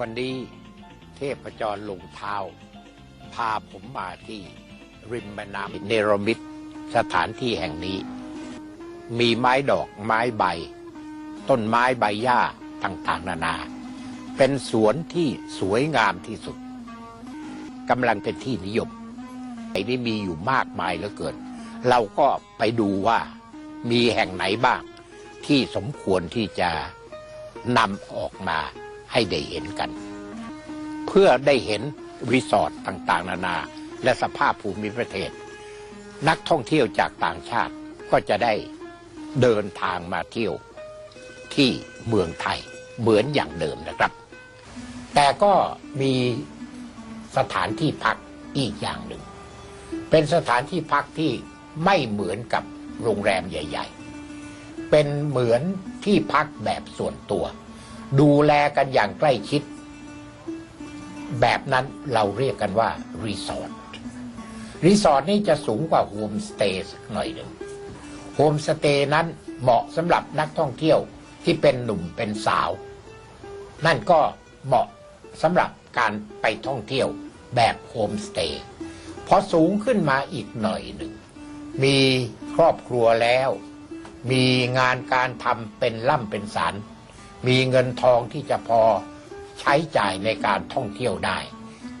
วันนี้เทพจรลงเท้า พาผมมาที่ริมแม่น้ำเนรมิตสถานที่แห่งนี้ มีไม้ดอกไม้ใบ ต้นไม้ใบหญ้าต่างๆ นานา เป็นสวนที่สวยงามที่สุดกำลังเป็นที่นิยมไอ้นี่มีอยู่มากมายเหลือเกิน เราก็ไปดูว่ามีแห่งไหนบ้างที่สมควรที่จะนำออกมา ให้ได้เห็นกัน เพื่อได้เห็นรีสอร์ทต่างๆ นานา และสภาพภูมิประเทศ นักท่องเที่ยวจากต่างชาติก็จะได้เดินทางมาเที่ยวที่เมืองไทยเหมือนอย่างเดิมนะครับ แต่ก็มีสถานที่พักอีกอย่างหนึ่ง เป็นสถานที่พักที่ไม่เหมือนกับโรงแรมใหญ่ ๆ เป็นเหมือนที่พักแบบส่วนตัว ดูแลกันอย่างใกล้ชิด แบบนั้นเราเรียกกันว่า รีสอร์ทรีสอร์ทนี่จะสูงกว่าโฮมสเตย์สักหน่อยหนึ่งโฮมสเตย์นั้นเหมาะสำหรับนักท่องเที่ยวที่เป็นหนุ่มเป็นสาว นั่นก็เหมาะสำหรับการไปท่องเที่ยวแบบโฮมสเตย์พอสูงขึ้นมาอีกหน่อยหนึ่ง มีครอบครัวแล้ว มีงานการทำเป็นล่ำเป็นสัน มีเงินทองที่จะพอใช้จ่ายในการท่องเที่ยวได้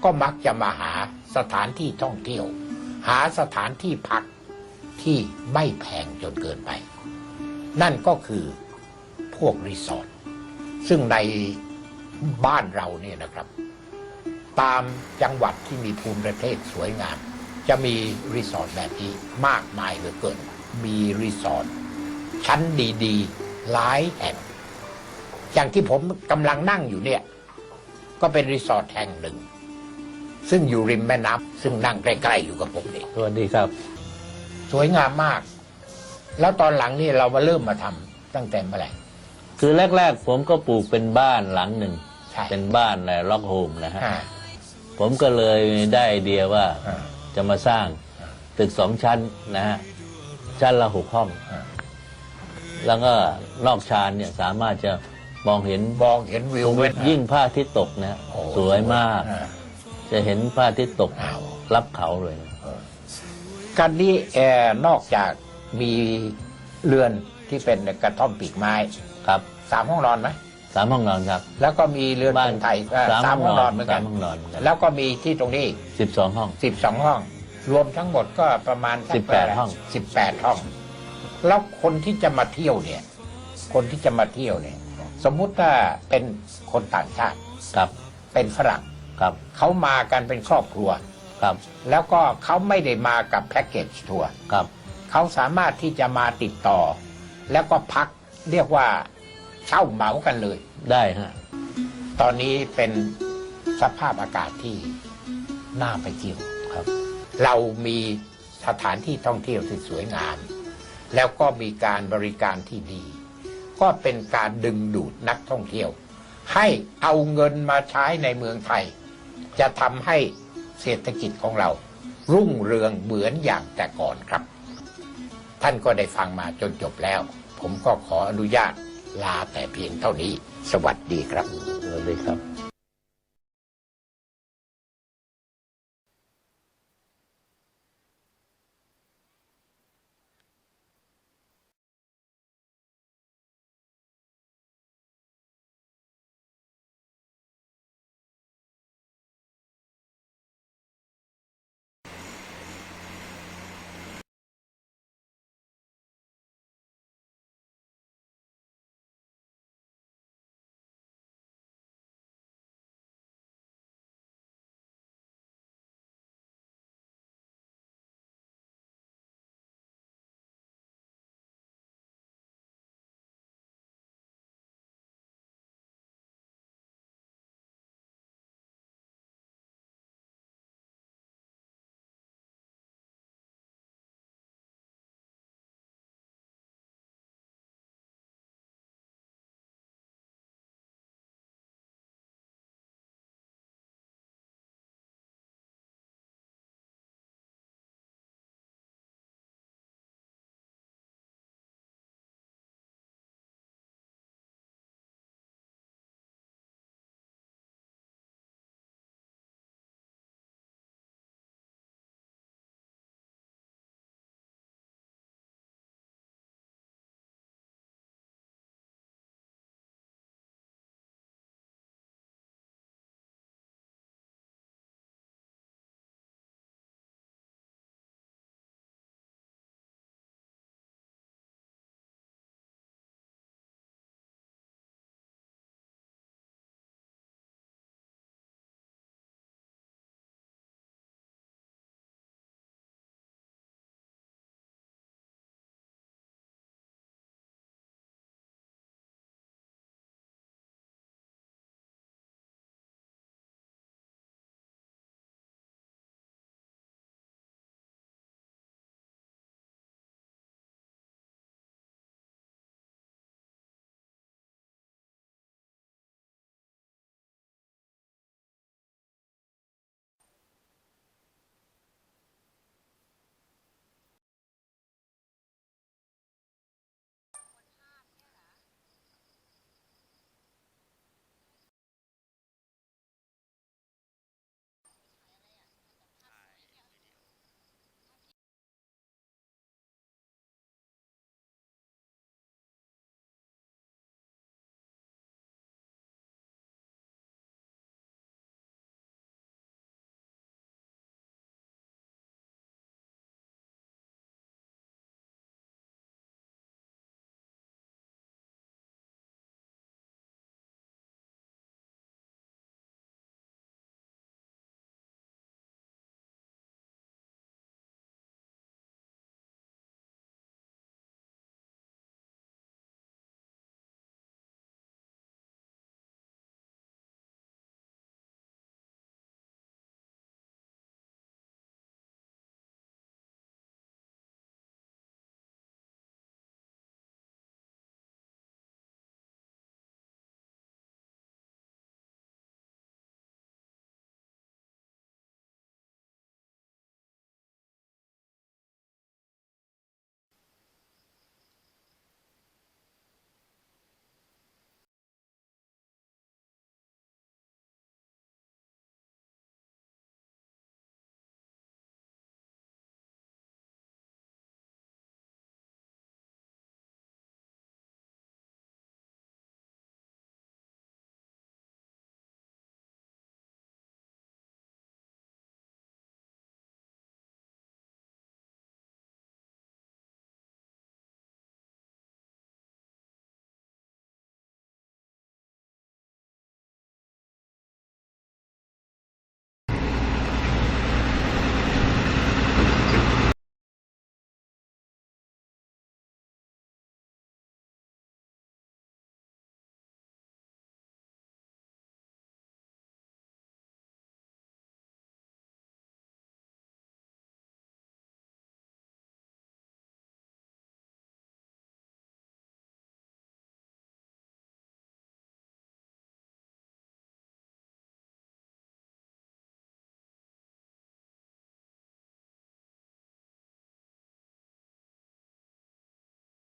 ก็มักจะมาหาสถานที่ท่องเที่ยว หาสถานที่พักที่ไม่แพงจนเกินไป นั่นก็คือพวกรีสอร์ทซึ่งในบ้านเราเนี่ยนะครับ ตามจังหวัดที่มีภูมิประเทศสวยงาม จะมีรีสอร์ทแบบนี้มากมายเหลือเกิน มีรีสอร์ทชั้นดี ๆ หลายแห่ง อย่างที่ผมกำลังนั่งอยู่เนี่ย ก็เป็นรีสอร์ทแห่งหนึ่ง ซึ่งอยู่ริมแม่น้ำซึ่งนั่งใกล้ๆอยู่กับผมนี่สวัสดีครับ สวยงามมาก แล้วตอนหลังนี่เรามาเริ่มมาทำตั้งแต่เมื่อไหร่ คือแรก ๆ ผมก็ปลูกเป็นบ้านหลังหนึ่ง ใช่เป็นบ้านในล็อกโฮมนะฮะ อ่า ผมก็เลยได้ไอเดียว่าอ่าจะมาสร้างตึกสองชั้นนะฮะ ชั้นละหกห้อง อ่า แล้วก็นอกชานเนี่ยสามารถจะ มองเห็นมองเห็นวิวเว้นยิ่งพระอาทิตย์ตกนะฮะโอ้สวยมาก อ่จะเห็นพระอาทิตย์ตกอ้าว รับเขาเลยกันนี้แอร์นอกจากมีเรือนที่เป็นกระท่อมปีกไม้ครับสามห้องนอนไหมสามห้องนอนครับแล้วก็มีเรือนบ้านคนไทยเอ่อสามสามห้ห้อองงนนออนนเหมือนสากัมนห้องนอนเหมือนกันแล้วก็มีที่ตรงนี้สิบสองห้อง สิบสองห้อง รวมทั้งหมดก็ประมาณ18ห้อง สิบแปดห้อง แล้วคนที่จะมาเที่ยวเนี่ย คนที่จะมาเที่ยวเนี่ย สมมุติว่าเป็นคนต่างชาติครับเป็นฝรั่งครับเขามากันเป็นครอบครัว ครับแล้วก็เขาไม่ได้มากับแพ็กเกจทัวร์ครับเขาสามารถที่จะมาติดต่อ แล้วก็พักเรียกว่าเช่าเหมากันเลย ได้ฮะตอนนี้เป็นสภาพอากาศที่น่าไปเที่ยวครับ เรามีสถานที่ท่องเที่ยวที่สวยงาม แล้วก็มีการบริการที่ดี ก็เป็นการดึงดูดนักท่องเที่ยว ให้เอาเงินมาใช้ในเมืองไทย จะทำให้เศรษฐกิจของเรา รุ่งเรืองเหมือนอย่างแต่ก่อนครับ ท่านก็ได้ฟังมาจนจบแล้ว ผมก็ขออนุญาตลาแต่เพียงเท่านี้ สวัสดีครับสวัสดีครับ